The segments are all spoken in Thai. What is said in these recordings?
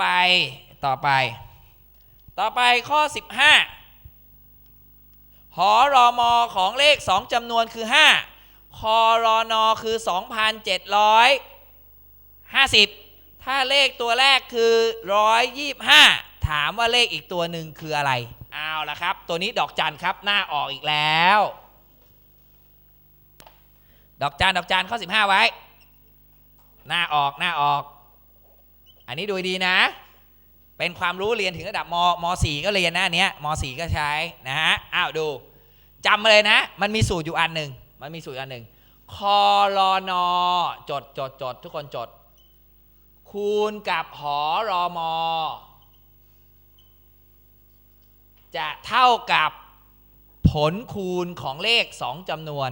ไปต่อไป ต่อไปข้อ 15 หอรอมอของเลข 2จำนวนคือ 5 คอรอนอคือ 2,750 ถ้าเลขตัวแรกคือ 125 ถามว่าเลขอีกตัวหนึ่งคืออะไร เอาละครับ ตัวนี้ดอกจันครับหน้าออกอีกแล้ว ดอกจันดอกจันข้อ 15 ไว้ หน้าออกหน้าออก อันนี้ดูดีนะ เป็นความรู้เรียนถึงระดับมมสี่ก็เรียนนะอันเนี้ยมสี่ก็ใช้นะฮะอ้าวดูจำมาเลยนะ มันมีสูตรอยู่อันหนึ่งมันมีสูตรอันหนึ่งคอรอนอจดจดจดทุกคนจด คูณกับหอรอมอจะเท่ากับผลคูณของเลขสองจำนวน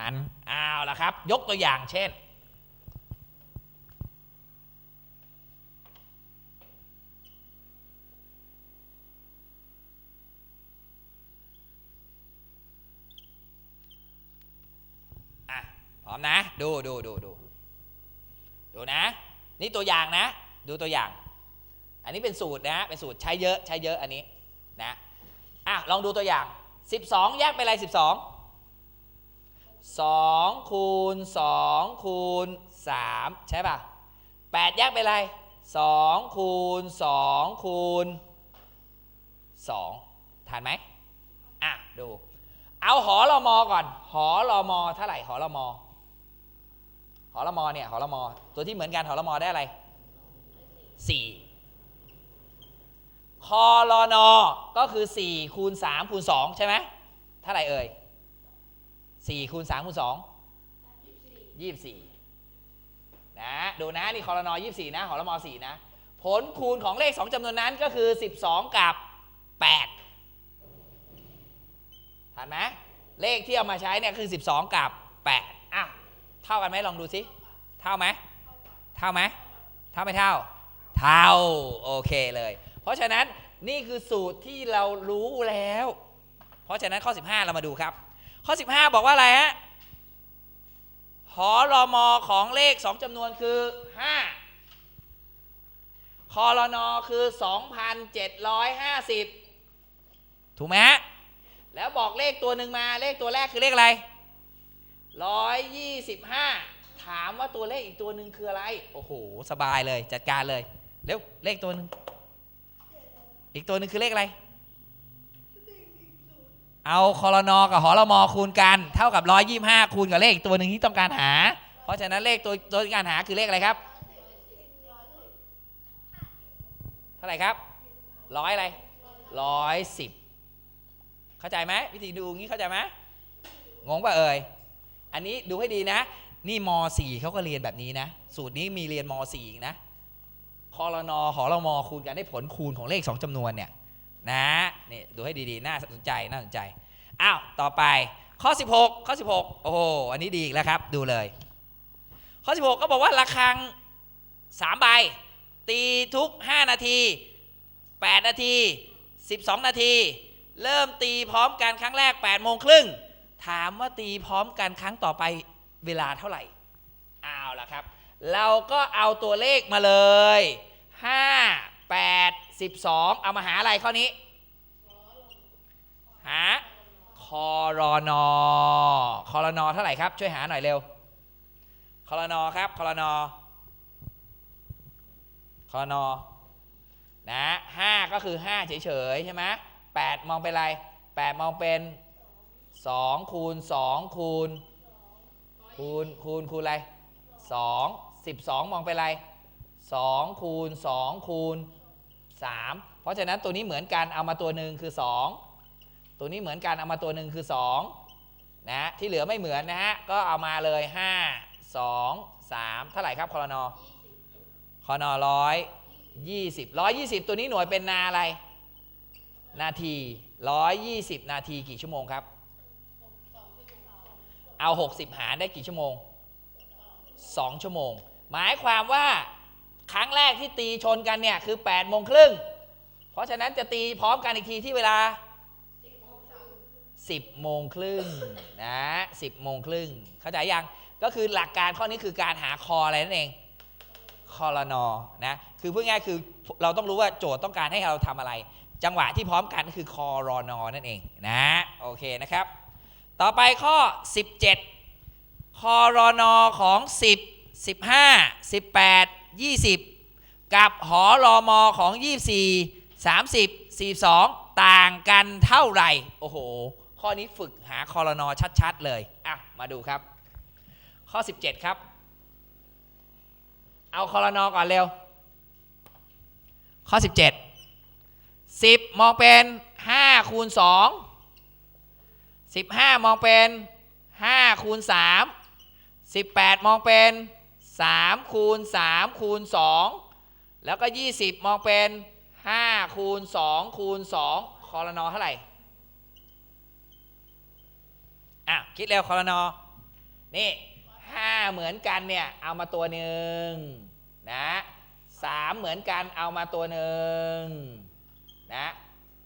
นั้นเอาละครับ ยกตัวอย่างเช่นอะพร้อมนะ ดูดูดูดูดูนะ นี่ตัวอย่างนะ ดูตัวอย่าง อันนี้เป็นสูตรนะ เป็นสูตรใช้เยอะใช้เยอะอันนี้นะอะลองดูตัวอย่าง 12 แยกไปอะไร 12 2คูณ2คูณ3ใช่ป่ะ8แยกไปอะไร2คูณ2คูณ2ทันไหมอะดู เอาหอรอมอก่อน หอรอมอเท่าไหร่หอรอมอหอรอมอเนี่ยหอรอมอตัวที่เหมือนกันหอรอมอได้อะไร 4 คอรอนอก็คือ 4 คูณ 3 คูณ 2 ใช่ไหมเท่าไหร่เอ่ย 4คูณ3คูณ2 24นะดูนะนี่คอรนอ24นะหอรมอ4นะ ผลคูณของเลข2จำนวนนั้นก็คือ12กับ8ทันไหมเลขที่เอามาใช้เนี่ยคือ12กับ8อะเท่ากันไหมลองดูสิเท่าไหมเท่าไหมเท่าไม่เท่า เท่าโอเคเลย เพราะฉะนั้นนี่คือสูตรที่เรารู้แล้ว เพราะฉะนั้นข้อ 15 เรามาดูครับ ข้อ 15 บอกว่าอะไรฮะหอรอมอของเลข 2จำนวนคือ 5 คอรนอคือ 2,750 ถูกไหมฮะ แล้วบอกเลขตัวหนึ่งมาเลขตัวแรกคือเลขอะไร 125 ถามว่าตัวเลขอีกตัวหนึ่งคืออะไร โอ้โห สบายเลยจัดการเลย เร็ว เลขตัวหนึ่งอีกตัวหนึ่งคือเลขอะไร เอาคอรนอกับหอรมอคูณกัน เท่ากับ 125 คูณกับเลขอีกตัวหนึ่งที่ต้องการหา เพราะฉะนั้นเลขตัวตัวที่การหาคือเลขอะไรครับ เท่าไหร่ครับร้อยอะไรร้อยสิบเข้าใจไหมวิธีดูงี้เข้าใจไหมงงป่ะเอ่ยอันนี้ดูให้ดีนะ นี่ม .4 เขาก็เรียนแบบนี้นะ สูตรนี้มีเรียนม .4 อีกนะคอรนอหอรมอคูณกันได้ผลคูณของเลขสองจำนวนเนี่ย นะนี่ดูให้ดีๆ น่าสนใจน่าสนใจ อ้าว ต่อไปข้อ 16 ข้อ 16 โอ้โห อันนี้ดีอีกแล้วครับ ดูเลย ข้อ 16 ก็บอกว่าระฆัง3ใบ ตีทุก 5 นาที 8 นาที 12 นาที เริ่มตีพร้อมกันครั้งแรก8โมงครึ่ง ถามว่าตีพร้อมกันครั้งต่อไปเวลาเท่าไหร่เอาละครับ เราก็เอาตัวเลขมาเลย 5 8 12 เอามาหาอะไรข้อนี้ หาคอรอนอคอรอนอเท่าไหร่ครับ ช่วยหาหน่อยเร็วคอรอนอครับคอรอนอคอรนอนะห้าก็คือ 5 เฉยๆ ใช่ไหมแปดมองเป็นอะไร 8 มองเป็น 2 คูณ 2 คูณ คูณคูณคูณอะไร 2 12 มองเป็นอะไร 2 คูณ 2 คูณ 3 เพราะฉะนั้นตัวนี้เหมือนกันเอามาตัวหนึ่งคือ 2 ตัวนี้เหมือนกันเอามาตัวหนึ่งคือ2นะที่เหลือไม่เหมือนนะฮะก็เอามาเลย 5 2 3เท่าไหร่ครับคอรนอคอนอร้อยยี่สิบร้อยยี่สิบตัวนี้หน่วยเป็นนาอะไร นาทีร้อยยี่สิบนาทีกี่ชั่วโมงครับ เอาหกสิบหารได้กี่ชั่วโมงสองชั่วโมง หมายความว่า ครั้งแรกที่ตีชนกันเนี่ยคือ8ปดโมงครึ่ง เพราะฉะนั้นจะตีพร้อมกันอีกทีที่เวลา 10โมงครึ่งนะ10โมงครึ่งเข้าใจยัง ก็คือหลักการข้อนี้คือการหาคออะไรนั่นเองคอรนอนะคือพูดง่ายคือเราต้องรู้ว่าโจทย์ต้องการให้เราทำอะไร จังหวะที่พร้อมกันคือคอรอนอนั่นเองนะโอเคนะครับ ต่อไปข้อ 17คอรอนอของ 10 15 18 20 กับหอรอมอของ 24 30 42 ต่างกันเท่าไหร่ โอ้โห ข้อนี้ฝึกหาคอรนอชัดๆเลยอะมาดูครับ ข้อ 17 ครับ เอาคอรนอก่อนเร็ว ข้อ 17 10 มองเป็น 5 คูณ 2 15 มองเป็น5คูณ3 18 มองเป็น 3คูณ3คูณ2แล้วก็ 20 มองเป็น 5 คูณ 2 คูณ 2 คอรนอเท่าไหร่อะคิดเร็วคอรนอนี่ห้าเหมือนกันเนี่ยเอามาตัวหนึ่งนะสามเหมือนกันเอามาตัวหนึ่งนะ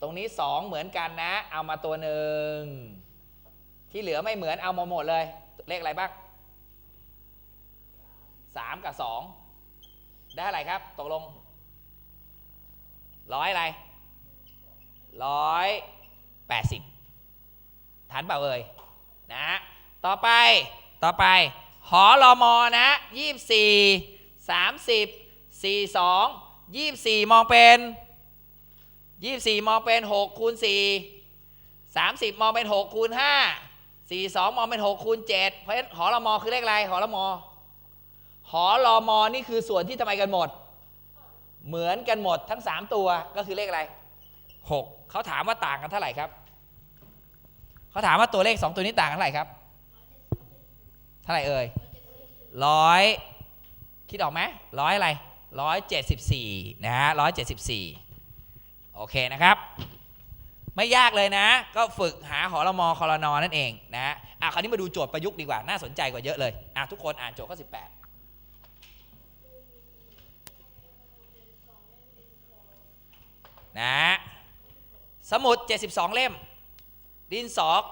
ตรงนี้สองเหมือนกันนะ เอามาตัวหนึ่งที่เหลือไม่เหมือนเอามาหมดเลย เลขอะไรบ้าง สามกับสองได้อะไรครับ ตกลงร้อยอะไรร้อยแปดสิบทันเปล่าเอ่ยนะต่อไปต่อไป หอรอมอนะยี่สี่สามสิบสี่สองยี่สี่มองเป็นยี่สี่มองเป็นหกคูณสี่สามสิบมองเป็นหกคูณห้าสี่สองมองเป็นหกคูณเจ็ดเพราะฉะนั้นหอรอมอคือเลขอะไรหอรอมอ หอรอมอนี่คือส่วนที่ทำไมกันหมด เหมือนกันหมดทั้งสามตัวก็คือเลขอะไรหกเขาถามว่าต่างกันเท่าไหร่ครับเขาถามว่าตัวเลขสองตัวนี้ต่างกันเท่าไหร่ครับเท่าไหร่เอ่ยร้อยคิดออกไหมร้อยอะไรร้อยเจ็ดสิบสี่นะฮะร้อยเจ็ดสิบสี่โอเคนะครับ ไม่ยากเลยนะ ก็ฝึกหาหอรมอคอรนอนั่นเองนะฮะอะคราวนี้มาดูโจทย์ประยุกต์ดีกว่า น่าสนใจกว่าเยอะเลยอะทุกคนอ่านโจทย์ข้อสิบแปด นะสมุด 72 เล่ม ดินสอ 96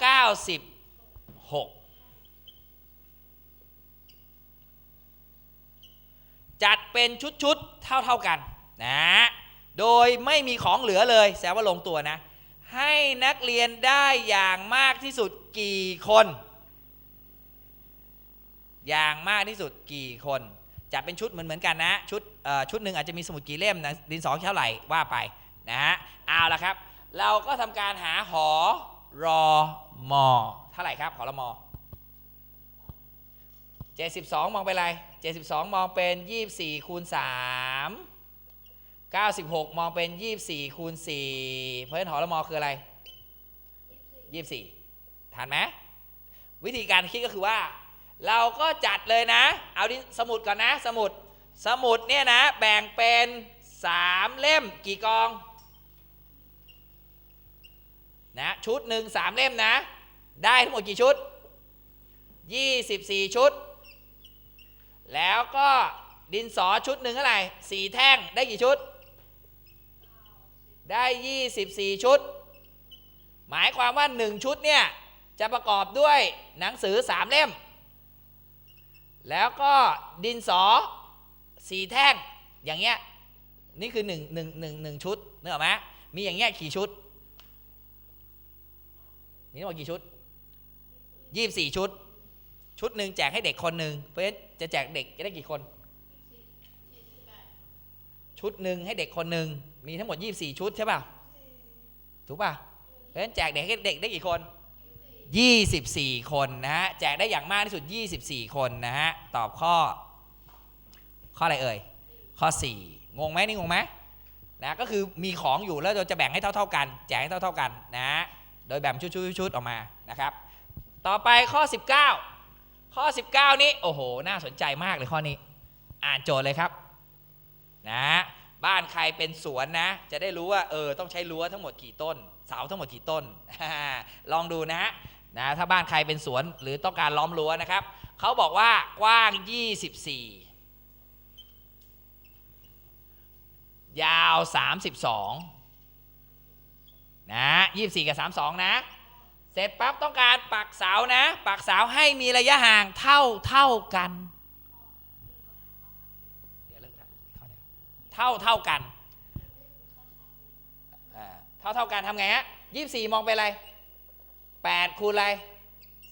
จัดเป็นชุดๆ เท่าๆกันนะโดยไม่มีของเหลือเลยแสดงว่าลงตัวนะ ให้นักเรียนได้อย่างมากที่สุดกี่คน อย่างมากที่สุดกี่คนจัดเป็นชุดเหมือนเหมือนกันนะ ชุดเอ่อชุดหนึ่งอาจจะมีสมุดกี่เล่มนะดินสอเท่าไหร่ว่าไป นะฮะเอาละครับ เราก็ทำการหาหอรอมอเท่าไหร่ครับหอรอมอ72 มองเป็นอะไร 72 มองเป็น 24คูณ3 96 มองเป็น 24คูณ4เพราะฉะนั้นหอละมอคืออะไร 24ทันไหมวิธีการคิดก็คือว่า เราก็จัดเลยนะ เอาดิสมุดก่อนนะ สมุด สมุดเนี่ยนะ แบ่งเป็น 3 เล่มกี่กอง นะชุดหนึ่งสามเล่มนะ ได้ทั้งหมดกี่ชุด 24 ชุด แล้วก็ดินสอชุดหนึ่งเท่าไหร่สี่แท่งได้กี่ชุด ได้ 24 ชุด หมายความว่า 1 ชุดเนี่ย จะประกอบด้วยหนังสือ 3 เล่ม แล้วก็ดินสอสี่แท่งอย่างเงี้ยนี่คือ1 1 1 1ชุดนึกออกไหมมีอย่างเงี้ยกี่ชุด มีทั้งหมดกี่ชุด24ชุด ชุดหนึ่งแจกให้เด็กคนหนึ่งเพราะฉะนั้นจะแจกเด็กจะได้กี่คน ชุดหนึ่งให้เด็กคนหนึ่งมีทั้งหมด24ชุดใช่ป่ะถูกป่ะเพราะฉะนั้นแจกเด็กให้เด็กได้กี่คน24คนนะฮะแจกได้อย่างมากที่สุด24คนนะฮะตอบข้อ ข้ออะไรเอ่ยข้อ4งงไหมนี่งงไหมนะก็คือมีของอยู่แล้วเราจะแบ่งให้เท่า ๆกัน แจกให้เท่า ๆกันนะฮะ โดยแบ่งชุดๆๆออกมานะครับ ต่อไปข้อ 19 ข้อ 19 นี้โอ้โห น่าสนใจมากเลยข้อนี้ อ่านโจทย์เลยครับนะบ้านใครเป็นสวนนะ จะได้รู้ว่าเออต้องใช้รั้วทั้งหมดกี่ต้น เสาทั้งหมดกี่ต้น ลองดูนะนะถ้าบ้านใครเป็นสวนหรือต้องการล้อมรั้วนะครับเขาบอกว่ากว้าง 24 ยาว 32 นะ24 กับ 32 นะ เสร็จปั๊บต้องการปักเสานะ ปักเสาให้มีระยะห่างเท่าเท่ากัน เดี๋ยวเลิกเท่าเท่ากันเท่าเท่ากันทำไงฮะยี่สี่มองไปอะไรแปดคูณอะไร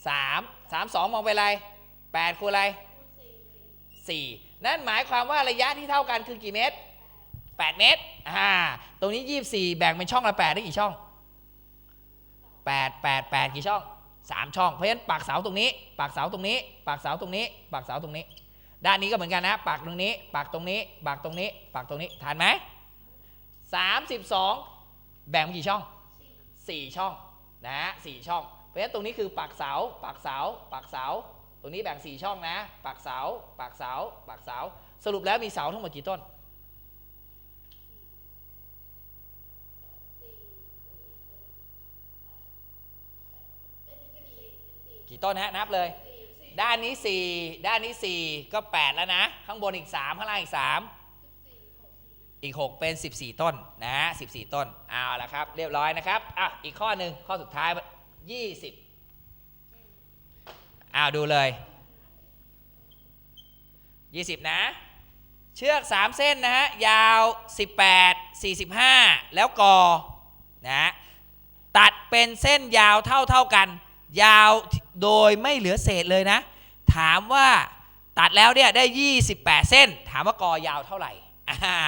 สามสามสองมองไปอะไรแปดคูณอะไรสี่นั่นหมายความว่าระยะที่เท่ากันคือกี่เมตรแปดเมตร อ่า ตรงนี้ยี่สี่แบ่งเป็นช่องละแปดได้กี่ช่อง แปดแปดแปดกี่ช่องสามช่อง เพราะฉะนั้นปากเสาตรงนี้ ปากเสาตรงนี้ ปากเสาตรงนี้ ปากเสาตรงนี้ ด้านนี้ก็เหมือนกันนะ ปากตรงนี้ ปากตรงนี้ ปากตรงนี้ ปากตรงนี้ ทันไหมสามสิบสองแบ่งเป็นกี่ช่องสี่ช่องนะฮะสี่ช่อง เพราะฉะนั้นตรงนี้คือปากเสา ปากเสา ปากเสา ตรงนี้แบ่งสี่ช่องนะ ปากเสา ปากเสา ปากเสา สรุปแล้วมีเสาทั้งหมดกี่ต้น กี่ต้นฮะนับเลย ด้านนี้ 4 ด้านนี้ 4 ก็ 8 แล้วนะ ข้างบนอีก 3 ข้างล่างอีก 3 อีก 6 เป็น 14 ต้นนะฮะ14 ต้นเอาละครับ เรียบร้อยนะครับอะอีกข้อหนึ่งข้อสุดท้าย 20อ้าวดูเลย 20 นะเชือก 3 เส้นนะฮะยาว 18 45 แล้วกอนะฮะตัดเป็นเส้นยาวเท่าเท่ากัน ยาวโดยไม่เหลือเศษเลยนะ ถามว่าตัดแล้วเนี่ยได้ 28 เส้น ถามว่ากอยาวเท่าไหร่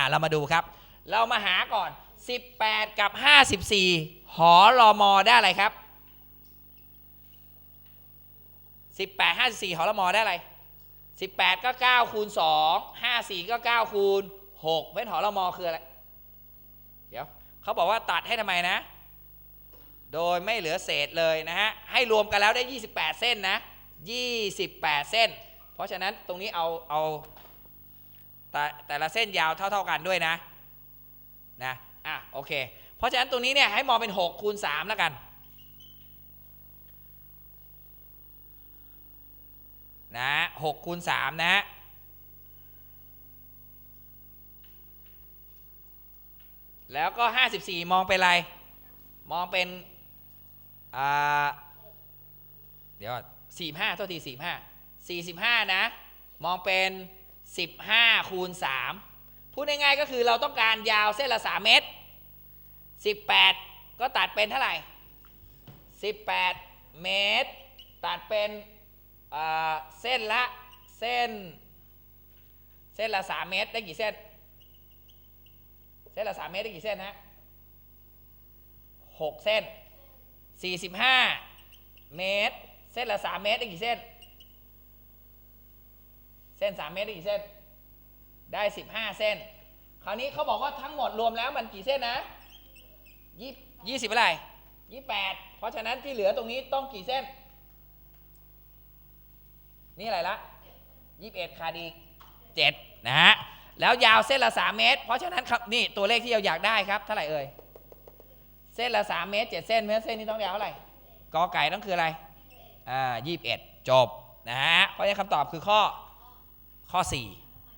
เรามาดูครับ เรามาหาก่อน 18 กับ 54 หอรอมอได้อะไรครับ 18 54 หอรอมอได้อะไร 18 ก็ 9 คูณ 2 54 ก็ 9 คูณ 6เพราะฉะนั้นหอรอมอคืออะไร เดี๋ยว เขาบอกว่าตัดให้ทำไมนะ โดยไม่เหลือเศษเลยนะฮะ ให้รวมกันแล้วได้ 28 เส้นนะ 28 เส้น เพราะฉะนั้นตรงนี้เอาเอาแต่แต่ละเส้นยาวเท่า ๆกันด้วยนะ นะ อะ โอเค เพราะฉะนั้นตรงนี้เนี่ยให้มองเป็น 6 คูณ3แล้วกัน นะ6คูณ3นะฮะแล้วก็ 54 มองเป็นอะไร มองเป็น เดี๋ยวสี่ห้าโทษทีสี่ห้าสี่สิบห้านะ มองเป็นสิบห้าคูณสามพูดง่ายๆก็คือเราต้องการยาวเส้นละสามเมตรสิบแปดก็ตัดเป็นเท่าไหร่สิบแปดเมตร ตัดเป็นเส้นละเส้น เส้นละสามเมตรได้กี่เส้น เส้นละสามเมตรได้กี่เส้นฮะหกเส้น 45 เมตร เส้นละ 3 เมตรได้กี่เส้น เส้น 3 เมตรได้กี่เส้น ได้ 15 เส้น คราวนี้เขาบอกว่าทั้งหมดรวมแล้วมันกี่เส้นนะยี่ยี่สิบอะไรยี่แปดเพราะฉะนั้นที่เหลือตรงนี้ต้องกี่เส้น นี่อะไรละยี่สิบเอ็ดขาดอีกเจ็ดนะฮะ แล้วยาวเส้นละ3เมตร เพราะฉะนั้นครับนี่ตัวเลขที่เราอยากได้ครับ เท่าไหร่เอ่ย เส้นละ3เมตร7เส้นเมตรเส้นนี้ต้องยาวเท่าไหร่กอไก่ต้องคืออะไรอ่า21จบนะฮะเพราะฉะนั้นคำตอบคือข้อข้อ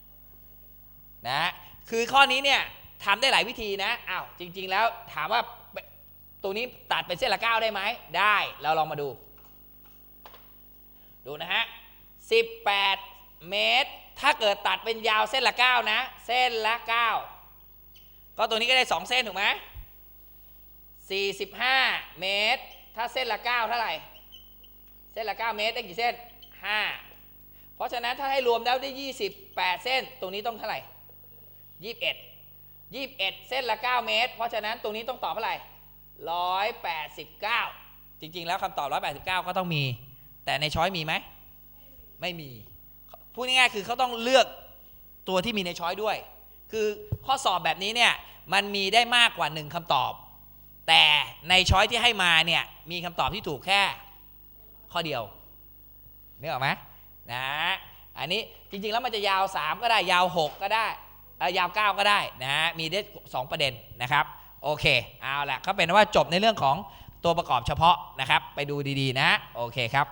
4นะฮะคือข้อนี้เนี่ยทำได้หลายวิธีนะอ้าวจริง ๆ แล้วถามว่าตัวนี้ตัดเป็นเส้นละ9ได้ไหมได้เราลองมาดู ดูนะฮะ18เมตร ถ้าเกิดตัดเป็นยาวเส้นละ9นะ เส้นละ9ก็ตัวนี้ก็ได้2เส้นถูกไหม 45 เมตร ถ้าเส้นละ 9 เท่าไหร่ เส้นละ 9 เมตรได้กี่เส้น 5 เพราะฉะนั้นถ้าให้รวมแล้วได้ 28 เส้น ตรงนี้ต้องเท่าไหร่ 21 21 เส้นละ 9 เมตร เพราะฉะนั้นตรงนี้ต้องตอบเท่าไหร่ 189 จริง ๆ แล้วคำตอบ 189 ก็ต้องมี แต่ในช้อยมีไหม ไม่มี พูดง่ายๆ คือเขาต้องเลือกตัวที่มีในช้อยด้วย คือข้อสอบแบบนี้เนี่ย มันมีได้มากกว่า 1คำตอบ แต่ในช้อยที่ให้มาเนี่ยมีคำตอบที่ถูกแค่ข้อเดียวนึกออกไหมนะอันนี้จริงๆแล้วมันจะยาว 3 ก็ได้ยาว 6 ก็ได้ยาว 9 ก็ได้นะมีได้2ประเด็นนะครับโอเคเอาละก็เป็นว่าจบในเรื่องของตัวประกอบเฉพาะนะครับ ไปดูดีๆนะโอเคครับ